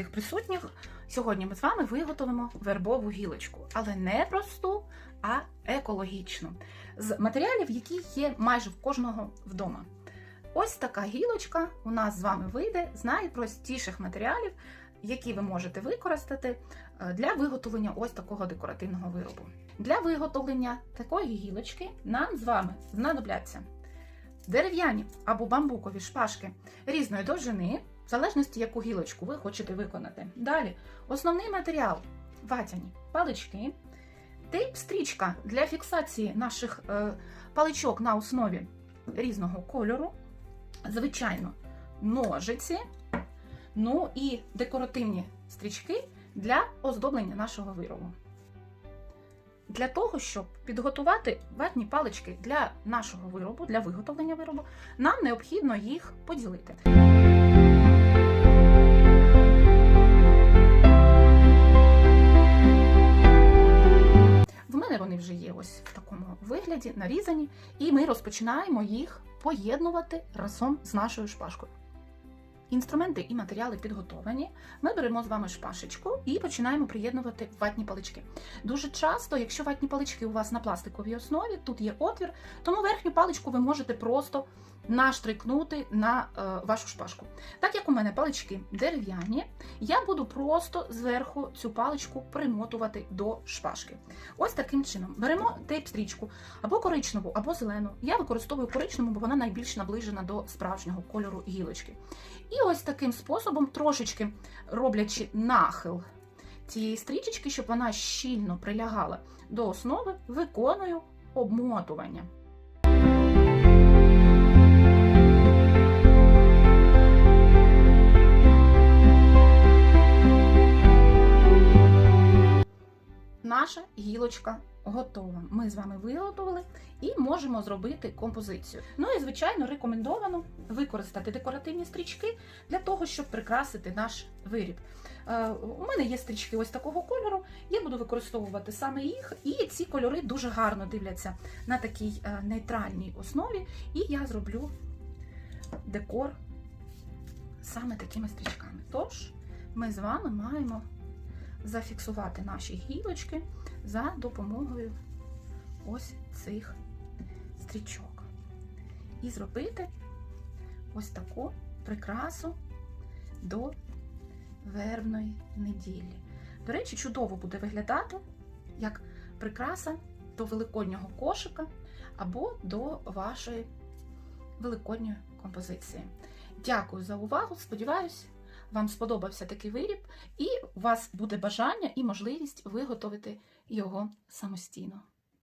всіх присутніх. Сьогодні ми з вами виготовимо вербову гілочку, але не просту, а екологічну, з матеріалів, які є майже в кожного вдома. Ось така гілочка у нас з вами вийде з найпростіших матеріалів, які ви можете використати е, для виготовлення ось такого декоративного виробу. Для виготовлення такої гілочки нам з вами знадобляться дерев'яні або бамбукові шпажки різної довжини, в залежності, яку гілочку ви хочете виконати. Далі основний матеріал ватяні палички, тейп-стрічка для фіксації наших е, паличок на основі різного кольору, звичайно, ножиці, ну і декоративні стрічки для оздоблення нашого виробу. Для того, щоб підготувати ватні палички для нашого виробу, для виготовлення виробу, нам необхідно їх поділити. Вже є ось в такому вигляді, нарізані, і ми розпочинаємо їх поєднувати разом з нашою шпажкою. Інструменти і матеріали підготовлені. Ми беремо з вами шпажечку і починаємо приєднувати ватні палички. Дуже часто, якщо ватні палички у вас на пластиковій основі, тут є отвір, тому верхню паличку ви можете просто наштрикнути на е, вашу шпажку. Так як у мене палички дерев'яні, я буду просто зверху цю паличку примотувати до шпажки. Ось таким чином беремо тейп-стрічку або коричневу, або зелену. Я використовую коричневу, бо вона найбільш наближена до справжнього кольору гілочки. І ось таким способом, трошечки роблячи нахил цієї стрічечки, щоб вона щільно прилягала до основи, виконую обмотування. Наша гілочка готова. Ми з вами виготовили і можемо зробити композицію. Ну і звичайно рекомендовано використати декоративні стрічки для того, щоб прикрасити наш виріб. Е, У мене є стрічки ось такого кольору. Я буду використовувати саме їх, і ці кольори дуже гарно дивляться на такій е, нейтральній основі. І я зроблю декор саме такими стрічками. Тож, ми з вами маємо зафіксувати наші гілочки за допомогою ось цих стрічок. І зробити ось таку прикрасу до вербної неділі. До речі, чудово буде виглядати як прикраса до великоднього кошика або до вашої великодньої композиції. Дякую за увагу! Сподіваюсь, вам сподобався такий виріб, і у вас буде бажання і можливість виготовити його самостійно.